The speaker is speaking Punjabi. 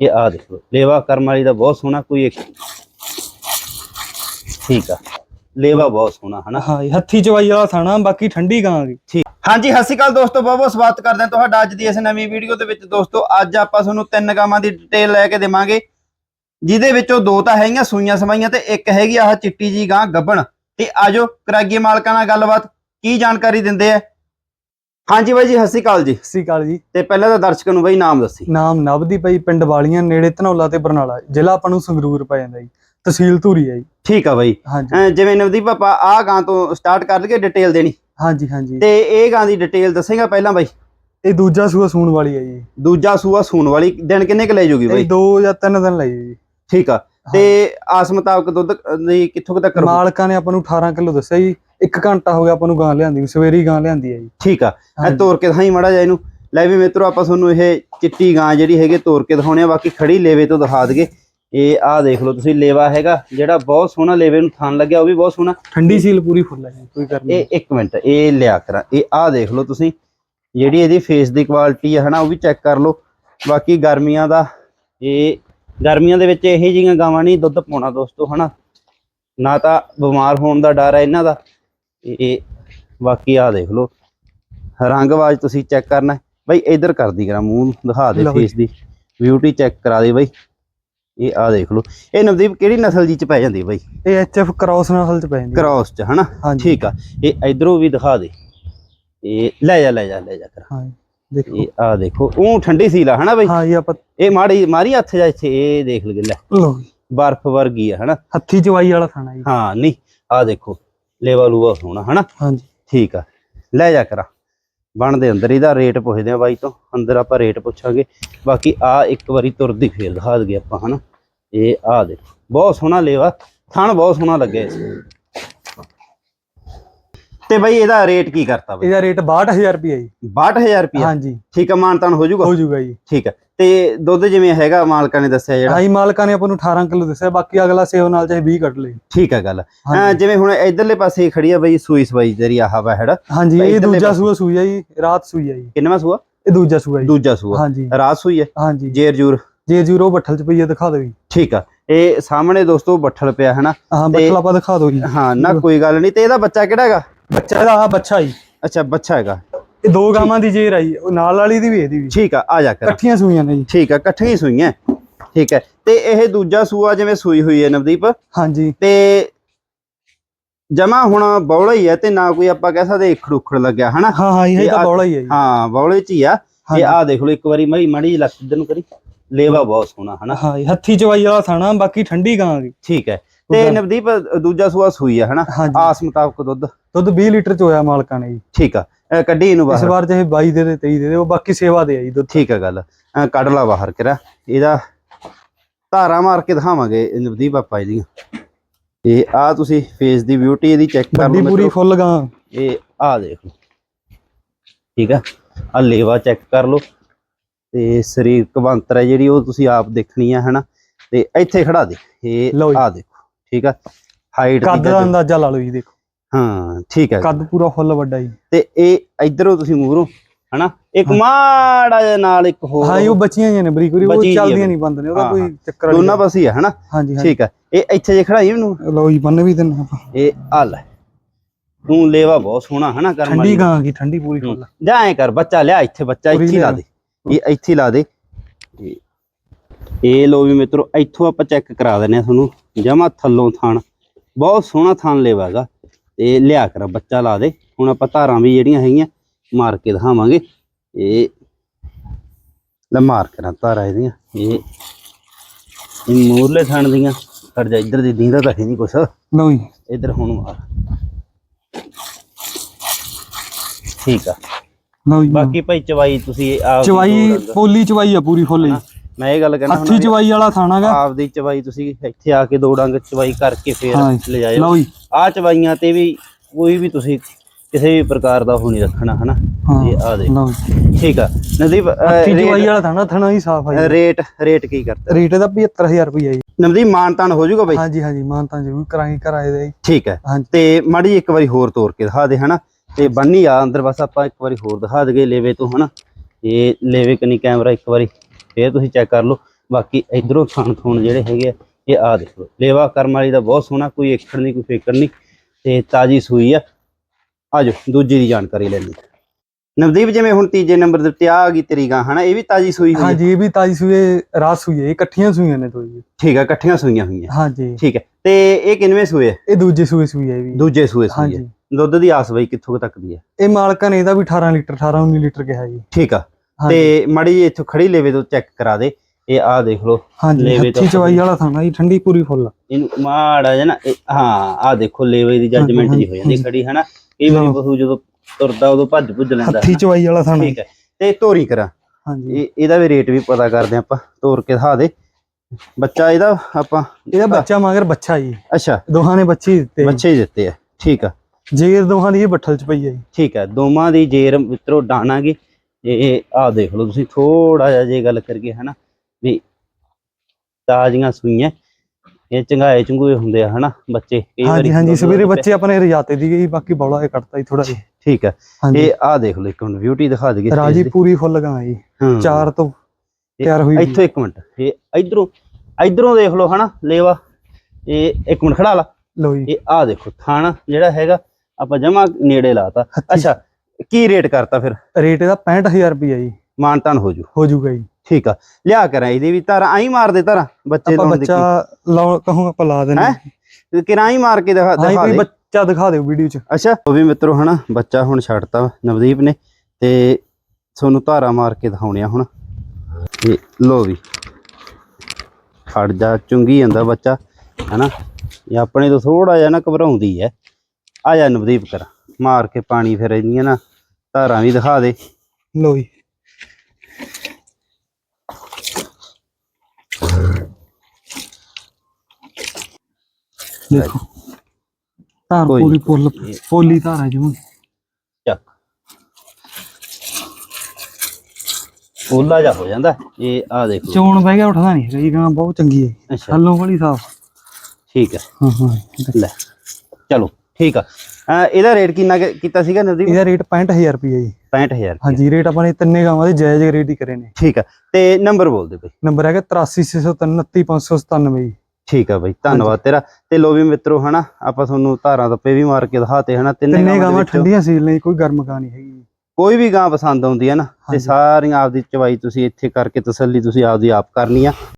ਇਹ ਆ ਦੇਖੋ ਲੇਵਾ ਕਰਮ ਵਾਲੀ ਦਾ ਬਹੁਤ ਸੋਹਣਾ ਕੋਈ ਇੱਕ ਠੀਕ ਆ। ਲੇਵਾ ਬਹੁਤ ਸੋਹਣਾ ਹਨਾ? ਹਾਂ ਹੱਥੀ ਚਵਾਈ ਵਾਲਾ ਥਾਣਾ ਬਾਕੀ ਠੰਡੀ ਗਾਂ ਗਈ ਠੀਕ। ਹਾਂਜੀ ਸਤਿ ਸ਼੍ਰੀ ਅਕਾਲ ਦੋਸਤੋ ਬਹੁਤ ਬਹੁਤ ਸਵਾਗਤ ਕਰਦੇ ਹਾਂ ਤੁਹਾਡਾ ਅੱਜ ਦੀ ਇਸ ਨਵੀਂ ਵੀਡੀਓ ਦੇ ਵਿੱਚ। ਦੋਸਤੋ ਅੱਜ ਆਪਾਂ ਤੁਹਾਨੂੰ ਤਿੰਨ ਗਾਵਾਂ ਦੀ ਡਿਟੇਲ ਲੈ ਕੇ ਦੇਵਾਂਗੇ ਜਿਹਦੇ ਵਿੱਚੋਂ ਦੋ ਤਾਂ ਹੈਗੀਆਂ ਸੂਈਆਂ ਸਮਾਈਆਂ ਤੇ ਇੱਕ ਹੈਗੀ ਆਹ ਚਿੱਟੀ ਜੀ ਗਾਂ ਗੱਬਣ। ਤੇ ਆਜੋ ਕਰਾਈਏ ਮਾਲਕਾਂ ਨਾਲ ਗੱਲਬਾਤ। ਕੀ ਜਾਣਕਾਰੀ ਦਿੰਦੇ ਆ? ਹਾਂਜੀ ਬਾਈ ਜੀ ਸਤਿ ਸ਼੍ਰੀ ਅਕਾਲ ਜੀ। ਸਤਿ ਸ਼੍ਰੀ ਅਕਾਲ ਜੀ। ਤੇ ਪਹਿਲਾਂ ਤਾਂ ਦਰਸ਼ਕਾਂ ਨੂੰ ਬਾਈ ਨਾਮ ਦੱਸੀ। ਨਾਮ ਨਵਦੀਪ ਹੈ ਜੀ ਪਿੰਡ ਵਾਲੀਆਂ ਨੇੜੇ ਧਨੌਲਾ ਤੇ ਬਰਨਾਲਾ ਜ਼ਿਲ੍ਹਾ ਆਪਾਂ ਨੂੰ ਸੰਗਰੂਰ ਪੈ ਜਾਂਦਾ ਜੀ ਤਹਿਸੀਲ ਧੂਰੀ ਹੈ ਜੀ। ਠੀਕ ਆ ਬਾਈ। ਹਾਂਜੀ। ਜਿਵੇਂ ਨਵਦੀਪ ਆਪਾਂ ਆਹ ਗਾਂ ਤੋਂ ਸਟਾਰਟ ਕਰ ਲਈਏ ਡਿਟੇਲ ਦੇਣੀ। ਹਾਂਜੀ ਹਾਂਜੀ। ਤੇ ਇਹ ਗਾਂ ਦੀ ਡਿਟੇਲ ਦੱਸੇਗਾ ਪਹਿਲਾਂ ਬਾਈ। ਇਹ ਦੂਜਾ ਸੂਆ ਸੂਣ ਵਾਲੀ ਹੈ ਜੀ। ਦੂਜਾ ਸੂਆ ਸੂਣ ਵਾਲੀ ਦਿਨ ਕਿੰਨੇ ਕ ਲੈ ਜੂਗੀ ਇਹ ਬਾਈ ਦੋ ਜਾਂ ਤਿੰਨ ਦਿਨ ਲਈ ਜੀ ਠੀਕ ਆ। ਤੇ ਆਸ ਮੁਤਾਬਕ ਦੁੱਧ ਕਿੱਥੋਂ ਤੱਕ? ਮਾਲਕਾਂ ਨੇ ਆਪਾਂ ਨੂੰ 18 ਕਿਲੋ ਦੱਸਿਆ ਜੀ। 1 ਘੰਟਾ ਹੋ ਗਿਆ ਆਪਾਂ ਨੂੰ ਗਾਂ ਲਿਆਂਦੀ ਨੂੰ, ਸਵੇਰੇ ਗਾਂ ਲਿਆਂਦੀ ਹੈ ਜੀ। ਠੀਕ ਆ ਇਹ। ਤੋਰ ਕੇ ਦਿਖਾਈ ਮੜਾ ਜਾ ਇਹਨੂੰ। ਲੈ ਵੀ ਮਿੱਤਰੋ ਆਪਾਂ ਤੁਹਾਨੂੰ ਇਹ ਚਿੱਟੀ ਗਾਂ ਜਿਹੜੀ ਹੈਗੀ ਤੋਰ ਕੇ ਦਿਖਾਉਣੇ ਆ ਬਾਕੀ ਖੜੀ ਲੇਵੇ ਤੋਂ ਦਿਖਾ ਦਈਏ। ਇਹ ਆਹ ਦੇਖ ਲਓ ਤੁਸੀਂ ਲੇਵਾ ਹੈਗਾ ਜਿਹੜਾ ਬਹੁਤ ਸੋਹਣਾ ਲੇਵੇ ਨੂੰ ਥਣ ਲੱਗਿਆ ਉਹ ਵੀ ਬਹੁਤ ਸੋਹਣਾ। ਠੰਡੀ ਸੀਲ ਪੂਰੀ ਫੁੱਲ ਹੈ ਜੀ ਕੋਈ ਕਰਨੀ ਇਹ ਇੱਕ ਮਿੰਟ ਇਹ ਲਿਆ ਕਰਾਂ। ਇਹ ਆਹ ਦੇਖ ਲਓ ਤੁਸੀਂ ਜਿਹੜੀ ਇਹਦੀ ਫੇਸ ਦੀ ਕੁਆਲਿਟੀ ਹੈ ਹਨਾ ਉਹ ਵੀ ਚੈੱਕ ਕਰ ਲਓ। ਬਾਕੀ ਗਰਮੀਆਂ ਦਾ ਇਹ ਗਰਮੀਆਂ ਦੇ ਵਿੱਚ ਇਹੋ ਜਿਹੀਆਂ ਗਾਵਾਂ ਨਹੀਂ ਦੁੱਧ ਪਾਉਣਾ ਦੋਸਤੋ ਹਨਾ। ਨਾ ਤਾਂ ਬਿਮਾਰ ਹੋਣ ਦਾ ਡਰ ਹੈ ਇਹਨਾਂ ਦਾ। ਇਹ ਇਹ ਬਾਕੀ ਆਹ ਦੇਖ ਲਓ। ਰੰਗਵਾਜ ਤੁਸੀਂ ਚੈੱਕ ਕਰਨਾ। ਬਈ ਇਧਰ ਕਰਦੀ ਕਰਾਂ ਮੂੰਹ ਦਿਖਾ ਦੇ ਜੀ। ਫੇਸ ਦੀ। ਬਿਊਟੀ ਚੈੱਕ ਕਰਾ ਦੇ ਬਈ। ਇਹ ਆਹ ਦੇਖ ਲਓ। ਇਹ ਨਵਦੀਪ ਕਿਹੜੀ ਨਸਲ ਦੀ ਚ ਪੈ ਜਾਂਦੀ ਬਈ? ਇਹ ਐਚਐਫ ਕ੍ਰਾਸ ਨਸਲ ਚ ਪੈ ਜਾਂਦੀ। ਕ੍ਰਾਸ ਚ ਹਨਾ? ਠੀਕ ਆ। ਇਹ ਇਧਰੋਂ ਵੀ ਦਿਖਾ ਦੇ। ਇਹ ਲੈ ਜਾ ਲੈ ਜਾ ਲੈ ਜਾ ਕਰ। ਹਾਂ ਜੀ, ਦੇਖੋ। ਇਹ ਆ ਦੇਖੋ ਉਹ ਠੰਡੀ ਸੀਲ ਆ ਹਨਾ ਬਈ? ਹਾਂ ਜੀ ਆਪਾਂ ਇਹ ਮਾੜੀ ਮਾਰੀ ਹੱਥ ਜਾ ਇੱਥੇ ਇਹ ਦੇਖ ਲਗੇ ਲੈ। ਜੀ, ਬਰਫ਼ ਵਰਗੀ ਆ ਹਨਾ? ਹੱਥੀ ਚਵਾਈ ਵਾਲਾ ਥਾਣਾ ਜੀ। ਹਾਂ ਨਹੀਂ ਆ ਦੇਖੋ। ਲੇਵਾ ਲੂਆ ਹੋਣਾ ਹਨਾ? ਹਾਂਜੀ। ਠੀਕ ਆ। ਲੈ ਜਾ ਕਰਾ। ਬਣਦੇ ਅੰਦਰ ਇਹਦਾ ਰੇਟ ਪੁੱਛਦੇ ਆ ਬਾਈ ਤੋਂ। ਅੰਦਰ ਆਪਾਂ ਰੇਟ ਪੁੱਛਾਂਗੇ। ਬਾਕੀ ਆ ਇੱਕ ਵਾਰੀ ਤੁਰਦੀ ਫੇਰ ਦਿਖਾ ਦਈਏ ਆਪਾਂ ਹਨਾ? ਇਹ ਆ ਦੇਖੋ। ਬਹੁਤ ਸੋਹਣਾ ਲੇਵਾ। ਥਣ ਬਹੁਤ ਸੋਹਣਾ ਲੱਗਿਆ ਇਸ ਤੇ ਬਾਈ ਇਹਦਾ ਰੇਟ ਕੀ ਕਰਤਾ ਬਾਈ? ਇਹਦਾ ਰੇਟ 62000 ਰੁਪਏ ਜੀ। 62000 ਰੁਪਇਆ ਹਾਂਜੀ। ਠੀਕ ਆ ਮਾਨਤਾਨ ਹੋ ਜਾਊਗਾ ਹੋ ਜਾਊਗਾ? ਜੀ। ਠੀਕ ਹੈ ਤੇ ਦੁੱਧ ਜਿਵੇਂ ਹੈਗਾ ਮਾਲਕਾਂ ਨੇ ਦੱਸਿਆ ਜਿਹੜਾ? ਆਈ ਮਾਲਕਾਂ ਨੇ ਆਪਾਂ ਨੂੰ 18 ਕਿਲੋ ਦੱਸਿਆ ਬਾਕੀ ਅਗਲਾ ਸੇਵ ਨਾਲ ਚਾਹੇ 20 ਕੱਢ ਲੇ। ਠੀਕ ਹੈ ਗੱਲ। ਹਾਂਜੀ। ਜਿਵੇਂ ਹੁਣ ਇਧਰਲੇ ਪਾਸੇ ਖੜੀ ਆ ਬਈ ਸੂਈ ਸਵਾਈ ਜਿਹੜੀ ਆਹ ਵਾ ਹੈੜਾ। ਹਾਂਜੀ ਇਹ ਦੂਜਾ। ਸੂਆ ਸੂਈ ਆ ਜੀ ਰਾਤ ਸੂਈ ਆ ਜੀ। ਕਿੰਨਵਾਂ ਸੂਆ? ਇਹ ਦੂਜਾ ਸੂਆ ਜੀ। ਦੂਜਾ ਸੂਆ। ਹਾਂਜੀ। ਰਾਤ ਸੂਈ ਹੈ ਹਾਂਜੀ। ਜੇਰ ਜੂਰ। ਜੇ ਜੀਰੋ ਬੱਠਲ ਚ ਪਈ ਆ ਦਿਖਾ ਦਿਓ ਜੀ। ਠੀਕ ਆ। ਇਹ ਸਾਹਮਣੇ ਦੋਸਤੋ ਬੱਠਲ ਪਿਆ ਹਾਂ ਤੇ- ਬੱਠਲ ਆਪਾਂ ਦਿਖਾ ਦਿਓ ਜੀ। ਹਾਂ ਨਾ ਕੋਈ ਗੱਲ ਨਹੀਂ ਤੇ ਇਹਦਾ ਬੱਚਾ ਕਿਹੜਾ ਹੈਗਾ? ਬੱਚਾ ਇਹਦਾ ਆ ਬੱਚਾ ਜੀ। ਅੱਛਾ ਬੱਚਾ ਹੈਗਾ। ਇਹ ਦੋ ਗਾਵਾਂ ਦੀ ਜੇਰ ਆਈ ਉਹ ਨਾਲ ਵਾਲੀ ਦੀ ਵੀ ਇਹਦੀ ਵੀ। ਠੀਕ ਆ ਆ ਜਾ ਕਰ। ਇਕੱਠੀਆਂ ਸੂਈਆਂ ਨੇ ਜੀ। ਠੀਕ ਆ ਇਕੱਠੀਆਂ ਹੀ ਸੂਈਆਂ। ਠੀਕ ਹੈ ਤੇ ਇਹ ਦੂਜਾ ਸੂਆ ਜਿਵੇਂ ਸੂਈ ਹੋਈ ਹੈ ਨਵਦੀਪ? ਹਾਂਜੀ। ਤੇ ਜਮਾ ਹੁਣ ਬੌਲਾ ਹੀ ਹੈ ਤੇ ਨਾ ਕੋਈ ਆਪਾਂ ਕਹਿ ਸਕਦੇ ਇਖੜ ਉਖੜ ਲੱਗਿਆ ਹਨਾ? ਹਾਂ ਹਾਂ ਇਹ ਤਾਂ ਬੌਲਾ ਹੀ ਹੈ ਹਾਂ ਬੌਲੇ ਚ ਹੀ ਆ। ਇਹ ਆ ਦੇਖ ਲਓ ਇੱਕ ਵਾਰੀ ਮੜੀ ਮੜੀ ਲੱਕ ਇਧਰ ਨੂੰ ਕਰੀ। ਲੇਵਾ ਬਹੁਤ ਸੋਹਣਾ ਹਨਾ? ਹਾਂ ਹੱਥੀ ਚਵਾਈ ਵਾਲਾ ਥਾਣਾ ਬਾਕੀ ਠੰਡੀ ਗਾਂ ਗਈ। ਠੀਕ ਹੈ ਤੇ ਨਵਦੀਪ ਦੂਜਾ ਸੂਆ ਸੂਈ ਆ ਹਨਾ? ਆਸ ਮੁਤਾਬਕ ਦੁੱਧ। ਦੁੱਧ 20 ਲੀਟਰ ਚ ਹੋਇਆ ਮਾਲਕਾਂ ਨੇ ਜੀ। ਠੀਕ ਆ। ਕੱਢੀ ਇਹਨੂੰ ਇਸ ਬਾਹਰ। ਵਾਰ ਚਾਹੇ 22 ਦੇ ਦੇ 23 ਦੇ ਦੇ ਉਹ ਬਾਕੀ ਸੇਵਾ ਦੇ ਆ ਜੀ ਦੁੱਧ। ਠੀਕ ਆ ਗੱਲ। ਕੱਢ ਲਾ ਬਾਹਰ ਕਰਾ। ਇਹਦਾ ਧਾਰਾ ਮਾਰ ਕੇ ਦਿਖਾਵਾਂਗੇ ਨਵਦੀਪ ਆਪਾਂ ਇਹਦੀਆਂ। ਇਹ ਆ ਤੁਸੀਂ ਫੇਸ ਦੀ ਬਿਊਟੀ ਇਹਦੀ ਚੈੱਕ ਕਰ ਲਓ ਪੂਰੀ। ਫੁੱਲ ਗਾਂ। ਇਹ ਆ ਦੇਖ ਲਓ। ਠੀਕ ਆ। ਆ ਲੇਵਾ ਚੈੱਕ ਕਰ ਲਓ। ਤੇ ਸਰੀਰ ਕਵੰਤਰ ਹੈ ਜਿਹੜੀ ਉਹ ਤੁਸੀਂ ਆਪ ਦੇਖਣੀ ਆ ਹਨਾ? ਤੇ ਇੱਥੇ ਖੜਾ ਦੇ। ਇਹ। ਆ ਦੇਖੋ। ਠੀਕ ਆ? ਹਾਈਟ ਕੱਦ ਦਾ ਅੰਦਾਜ਼ਾ ਲਾ ਲਓ ਜੀ ਦੇਖੋ। ਹਾਂ ਠੀਕ ਹੈ ਕੱਦ ਪੂਰਾ ਫੁੱਲ ਵੱਡਾ ਜੀ। ਤੇ ਇਹ ਇਧਰੋਂ ਤੁਸੀਂ ਮੂਹਰੋਂ ਹਨਾ? ਇੱਕ ਮਾੜਾ ਜਿਹਾ ਨਾਲ ਇੱਕ ਹੋਰ ਹਾਂ ਉਹ ਬੱਚੀਆਂ ਹੀ ਨੇ ਬਰੀਕ ਬਰੀਕ ਬੱਚੀ ਉਹ ਚੱਲਦੀਆਂ। ਨਹੀਂ ਬੰਦ ਨੇ ਉਹਦਾ ਕੋਈ। ਚੱਕਰ ਵਾਲੀ ਦੋਨਾਂ। ਪਾਸੇ ਹੀ ਆ ਹਨਾ? ਹਾਂਜੀ ਠੀਕ ਹੈ ਇਹ ਇੱਥੇ ਜੇ ਖੜਾਈ ਇਹਨੂੰ? ਲਓ ਜੀ ਬੰਨ ਵੀ ਦਿੰਨਾ ਆਪਾਂ। ਇਹ ਆ ਲੈ। ਤੂੰ ਲੇਵਾ ਬਹੁਤ ਸੋਹਣਾ ਹਨਾ ਕਰਮ ਠੰਡੀ ਗਾਂ ਕੀ ਠੰਡੀ ਪੂਰੀ ਫੁੱਲ ਜਾਂ ਐ ਕਰ ਬੱਚਾ ਲਿਆ ਇੱਥੇ ਬੱਚਾ ਇੱਥੇ ਲਾ। ਦੇ। ਇਹ ਇੱਥੇ ਲਾ ਦੇ। ਇਹ ਲੋ ਵੀ ਮਿੱਤਰੋ ਇੱਥੋਂ ਆਪਾਂ ਚੈੱਕ ਕਰਾ ਦਿੰਨੇ ਆ ਤੁਹਾਨੂੰ। ਜਮਾ ਥੱਲੋਂ ਥਾਣ। ਬਹੁਤ ਸੋਹਣਾ ਥਾਣ ਲੇਵਾ ਹੈਗਾ। ਤੇ ਲਿਆ ਕਰ ਬੱਚਾ ਲਾ ਦੇ। ਹੁਣ ਆਪਾਂ ਧਾਰਾਂ ਵੀ ਜਿਹੜੀਆਂ ਹੈਗੀਆਂ ਮਾਰ ਕੇ ਦਿਖਾਵਾਂਗੇ। ਇਹ ਲੈ ਮਾਰ ਕਰਾਂ ਧਾਰਾਂ ਇਹਦੀਆਂ। ਇਹ ਇਹ ਮੂਰਲੇ ਥਾਣ ਦੀਆਂ। ਖੜ ਜਾ ਇੱਧਰ ਦੀ ਦੀਂਦਾ ਤਾਂ ਹੈ ਨਹੀਂ ਕੁਛ। ਜੀ। ਇੱਧਰ ਹੁਣ ਮਾਰ। ਠੀਕ ਆ। ਬਾਕੀ ਭਾਈ ਚਵਾਈ ਤੁਸੀਂ ਦੀ ਚਵਾਈ ਪੋਲੀ ਚਵਾਈ ਆ ਪੂਰੀ ਫੁੱਲ। ਜੀ ਮੈਂ ਇਹ ਗੱਲ ਕਹਿੰਦਾ ਹੱਥੀ ਚਵਾਈ ਵਾਲਾ ਥਾਣਾਗਾ ਆਪ ਦੀ ਚਵਾਈ ਤੁਸੀਂ ਇੱਥੇ ਆ ਕੇ ਦੋ ਡੰਗ ਚਵਾਈ ਕਰਕੇ ਫੇਰ ਹਾਂ ਜੀ। ਲਿਜਾਇਓ ਲਓ ਜੀ। ਆ ਚਵਾਈਆਂ ਤੇ ਵੀ ਕੋਈ ਵੀ ਤੁਸੀਂ ਕਿਸੇ ਵੀ ਪ੍ਰਕਾਰ ਦਾ ਉਹ ਨਹੀਂ ਰੱਖਣਾ ਹਨਾ? ਇਹ ਆ ਦੇ ਠੀਕ ਆ। ਨਦੀਪ ਚਵਾਈ ਵਾਲਾ ਥਾਣਾ ਥਾਣਾ ਹੀ ਸਾਫ਼ ਆ ਰੇਟ ਰੇਟ ਕੀ ਕਰਤਾ? ਰੇਟ ਇਹਦਾ 75000 ਰੁਪਏ ਜੀ। ਨਵਦੀਪ ਮਾਨਤਾਨ ਹੋ ਜਾਊਗਾ ਬਾਈ? ਹਾਂਜੀ ਹਾਂਜੀ ਮਾਨ ਤਾਂ ਜ਼ਰੂਰ ਕਰਾਂਗੇ ਕਰਾਏ ਦੇ। ਠੀਕ ਹੈ ਤੇ ਮਾੜੀ ਇੱਕ ਵਾਰੀ ਹੋਰ ਤੋੜ ਕੇ ਦਿਖਾ ਦੇ ਹਨਾ? ਤੇ ਬੰਨੀ ਆ ਅੰਦਰ ਬਸ ਆਪਾਂ ਇੱਕ ਵਾਰੀ ਹੋਰ ਦਿਖਾ ਦਗੇ ਲੇਵੇ ਤੋਂ ਹਨਾ? ਇਹ ਲੇਵੇ ਕਨੀ ਕੈਮਰਾ ਇੱਕ ਵਾਰੀ ਫੇਰ ਤੁਸੀਂ ਚੈੱਕ ਕਰ ਲਓ। ਬਾਕੀ ਇਧਰੋਂ ਥਣ ਥੁਣ ਜਿਹੜੇ ਹੈਗੇ ਆ, ਇਹ ਆ ਦੇਖੋ। ਲੇਵਾ ਕਰਮ ਵਾਲੀ ਦਾ ਬਹੁਤ ਸੋਹਣਾ ਕੋਈ ਏਖੜ ਨਹੀਂ ਕੋਈ ਫੇਕਰ ਨਹੀਂ। ਤੇ ਤਾਜੀ ਸੂਈ ਆ। ਆਜੋ ਦੂਜੀ ਦੀ ਜਾਣਕਾਰੀ ਲੈਣੀ ਨਵਦੀਪ ਜਿਵੇਂ ਹੁਣ ਤੀਜੇ ਨੰਬਰ ਦੇ ਉੱਤੇ ਆ ਗਈ ਤੇਰੀ ਗਾਂ ਹਨਾ? ਇਹ ਵੀ ਤਾਜੀ ਸੂਈ ਹੋਈ ਹੈ ਹਾਂਜੀ ਇਹ ਵੀ ਤਾਜੀ ਸੂਏ ਰਾਤ ਸੂਈ ਹੈ ਇਕੱਠੀਆਂ ਸੂਈਆਂ ਨੇ ਦੋ ਜੀ ਠੀਕ ਆ ਇਕੱਠੀਆਂ ਸੂਈਆਂ ਹੋਈਆਂ। ਹਾਂਜੀ। ਠੀਕ ਹੈ ਤੇ ਇਹ ਕਿੰਨਵੇਂ ਸੂਏ? ਇਹ ਦੂਜੇ ਸੂਏ ਸੂਈ ਹੈ ਵੀ। ਦੂਜੇ ਸੂਏ ਸੂਈ ਹੈ ਹਾਂਜੀ। ਦੁੱਧ ਦੀ ਆਸ ਬਈ ਕਿੱਥੋਂ ਤੱਕ ਦੀ ਹੈ ਇਹ ਮਾਲਕਾਂ ਨੇ ਇਹਦਾ ਵੀ 18 ਲੀਟਰ 18 19 ਲੀਟਰ ਕਿਹਾ ਜੀ। ਠੀਕ ਆ। ਤੇ ਮੜੀ ਜੀ ਇੱਥੋਂ ਖੜੀ ਲੇਵੇ ਤੋਂ ਚੈੱਕ ਕਰਾ ਦੇ। ਇਹ ਆ ਦੇਖ ਲਓ। ਹਾਂਜੀ ਲੇਵੇ ਤੋਂ ਹੱਥੀ ਚਵਾਈ ਵਾਲਾ ਥਾਣਾ ਜੀ ਠੰਡੀ ਪੂਰੀ ਫੁੱਲ ਇਹਨੂੰ ਮਾੜਾ ਜਿਹਾ ਨਾ ਹਾਂ ਆ ਦੇਖੋ ਲੇਵੇ ਦੀ ਜੱਜਮੈਂਟ ਜੀ ਹੋ ਜਾਂਦੀ ਖੜੀ ਹਨਾ? ਕਈ ਵਾਰੀ। ਬਹੂ ਜਦੋਂ ਤੁਰਦਾ ਉਦੋਂ ਭੱਜ ਭੁੱਜ ਲੈਂਦਾ ਹੱਥੀ ਚਵਾਈ ਵਾਲਾ ਥਾਣਾ ਠੀਕ ਹੈ। ਤੇ ਤੋਰੀ ਕਰਾਂ। ਹਾਂਜੀ। ਇਹ ਇਹਦਾ ਵੀ ਰੇਟ ਵੀ ਪਤਾ ਕਰਦੇ ਆਪਾਂ ਤੋਰ ਕੇ ਦਿਖਾ ਦੇ। ਬੱਚਾ ਇਹਦਾ ਆਪਾਂ ਇਹਦਾ ਬੱਚਾ ਮਗਰ ਬੱਚਾ ਜੀ। ਅੱਛਾ। ਦੋਹਾਂ ਨੇ ਬੱਚੇ ਦਿੱਤੇ। ਬੱਚੇ ਹੀ ਦਿੱਤੇ ਆ ਠੀਕ ਆ। ਜੇਰ ਦੋਹਾਂ ਦੀ ਇਹ ਬੱਠਲ ਚ ਪਈ ਹੈ ਜੀ। ਠੀਕ ਹੈ ਦੋਵਾਂ ਦੀ ਜੇਰ ਮਿੱਤਰੋ ਡਾਣਾਗੇ ਇਹ ਆ ਦੇਖ ਲਓ ਤੁਸੀਂ ਥੋੜਾ ਜਿਹਾ ਜੇ ਗੱਲ ਕਰਕੇ ਹਨਾ ਵੀ ਤਾਜ਼ੀਆਂ ਸੂਈਆਂ ਇਹ ਚੰਗਾਏ ਚੰਗੂਏ ਹੁੰਦੇ ਆ ਹਨਾ ਬੱਚੇ ਕਈ ਹਾਂਜੀ ਹਾਂਜੀ ਸਵੇਰੇ ਬੱਚੇ ਆਪਣੇ ਰਜਾਤੇ ਦੀ ਗਈ ਬਾਕੀ ਬੌਲਾ ਇਹ ਕੱਟਤਾ ਜੀ ਥੋੜਾ ਜਿਹਾ। ਠੀਕ ਹੈ ਇਹ ਆ ਦੇਖ ਲਓ ਇੱਕ ਮਿੰਟ ਬਿਊਟੀ ਦਿਖਾ ਦਈਏ ਰਾਜੀ। ਪੂਰੀ ਫੁੱਲ ਗਾਂ ਜੀ। ਚਾਰ ਤੋਂ ਤਿਆਰ ਹੋਈ ਇੱਥੋਂ ਇੱਕ ਮਿੰਟ ਇਹ ਇਧਰੋਂ ਇਧਰੋਂ ਦੇਖ ਲਓ ਹਨਾ ਲੇਵਾ ਇਹ ਇੱਕ ਮਿੰਟ ਖੜਾ ਲਾ। ਲੋ ਜੀ। ਇਹ ਆ ਦੇਖੋ ਥਾਣਾ ਜਿਹੜਾ ਹੈਗਾ ਆਪਾਂ ਜਮਾ ਨੇੜੇ ਲਾਤਾ। ਅੱਛਾ ਕੀ ਰੇਟ ਕਰਤਾ ਫਿਰ? ਰੇਟ ਇਹਦਾ 65000 ਰੁਪਇਆ ਜੀ। ਮਾਨਤਾਨ ਹੋ ਜੂ। ਹੋ ਜਾਊਗਾ ਜੀ। ਠੀਕ ਆ। ਲਿਆ ਕਰਾਂ ਇਹਦੀ ਵੀ ਧਾਰਾਂ ਆਈ ਮਾਰ ਦੇ ਧਾਰਾਂ ਬੱਚੇ ਆਪਾਂ ਲਾਉਣ ਦੀ ਬੱਚਾ ਲਾਉ ਕਹੂੰਗਾ ਆਪਾਂ ਲਾ ਦੇਣਾ ਹੈਂ? ਕਿਰਾਈ ਮਾਰ ਕੇ ਦਿਖਾ ਹਾਂ ਜੀ, ਦਿਖਾ ਕੋਈ ਦੇ। ਬੱਚਾ ਦਿਖਾ ਦਿਓ ਵੀਡੀਓ ਚ। ਅੱਛਾ ਉਹ ਵੀ ਮਿੱਤਰੋ ਹਨਾ ਬੱਚਾ ਹੁਣ ਛੱਡਤਾ ਨਵਦੀਪ ਨੇ ਤੇ ਤੁਹਾਨੂੰ ਧਾਰਾ ਮਾਰ ਕੇ ਦਿਖਾਉਣੇ ਆ ਹੁਣ। ਤੇ ਲੋ ਵੀ ਖੜ ਜਾ ਚੁੰਗੀ ਜਾਂਦਾ ਬੱਚਾ ਹਨਾ? ਇਹ ਆਪਣੇ ਤੋਂ ਥੋੜਾ ਜਿਹਾ ਨਾ ਘਬਰਾਉਂਦੀ ਹੈ। ਆ ਜਾ ਨਵਦੀਪ ਕਰ। ਮਾਰ ਕੇ ਪਾਣੀ ਫਿਰ ਇਹਦੀਆਂ ਨਾ ਧਾਰਾਂ ਵੀ ਦਿਖਾ ਦੇ। ਲੋ ਜੀ। ਦੇਖੋ। ਧਾਰ ਕੋਈ ਪੂਰੀ ਫੁੱਲ ਪੋਲੀ ਧਾਰ ਹੈ ਜਿਵੇਂ ਚੱਕ। ਉਹਲਾ ਜਾ ਹੋ ਜਾਂਦਾ। ਇਹ ਆ ਦੇਖੋ। ਚੋਣ ਬਹਿ ਗਿਆ ਉੱਠਦਾ ਨਹੀਂ ਰਹੀ ਗਾਂ ਬਹੁਤ ਚੰਗੀ ਹੈ। ਅੱਛਾ। ਥੱਲੋਂ ਵਾਲੀ ਸਾਫ਼। ਠੀਕ ਹੈ। ਹਾਂ ਹਾਂ। ਲੈ। ਚਲੋ। ਠੀਕ ਆ। ਅਹ ਇਹਦਾ ਰੇਟ ਕਿੰਨਾ ਕੁ ਕੀਤਾ ਸੀਗਾ ਨਵਦੀਪ? ਇਹਦਾ ਰੇਟ 65000 ਰੁਪਏ ਜੀ। 65000 ਹਾਂਜੀ ਰੇਟ ਆਪਾਂ ਨੇ ਤਿੰਨੇ ਗਾਵਾਂ ਦੇ ਜਾਇਜ਼ ਰੇਟ ਹੀ ਕਰੇ ਨੇ। ਠੀਕ ਆ। ਤੇ ਨੰਬਰ ਬੋਲ ਦੇ ਬਈ। ਨੰਬਰ ਹੈਗਾ 8363399597 ਜੀ। ਠੀਕ ਆ ਬਈ ਧੰਨਵਾਦ ਤੇਰਾ। ਤੇ ਲੋ ਵੀ ਮਿੱਤਰੋ ਹਨਾ ਆਪਾਂ ਤੁਹਾਨੂੰ ਧਾਰਾਂ ਦੱਪੇ ਵੀ ਮਾਰ ਕੇ ਦਿਖਾਤੇ ਹਨਾ ਤਿੰਨੇ ਤਿੰਨੇ ਗਾਵਾਂ ਦੇ ਗਾਵਾਂ ਵਿੱਚੋਂ। ਠੰਡੀਆਂ ਸੀਲ ਨੇ ਕੋਈ ਗਰਮ ਗਾਂ ਨਹੀਂ ਹੈਗੀ ਕੋਈ ਵੀ ਗਾਂ ਪਸੰਦ ਆਉਂਦੀ ਹੈ ਨਾ ਤੇ ਹਾਂਜੀ। ਸਾਰੀਆਂ ਆਪਦੀ ਚਵਾਈ ਤੁਸੀਂ ਇੱਥੇ ਕਰਕੇ ਤਸੱਲੀ ਤੁਸੀਂ ਆਪਦੀ ਆਪ ਕਰਨੀ ਆ।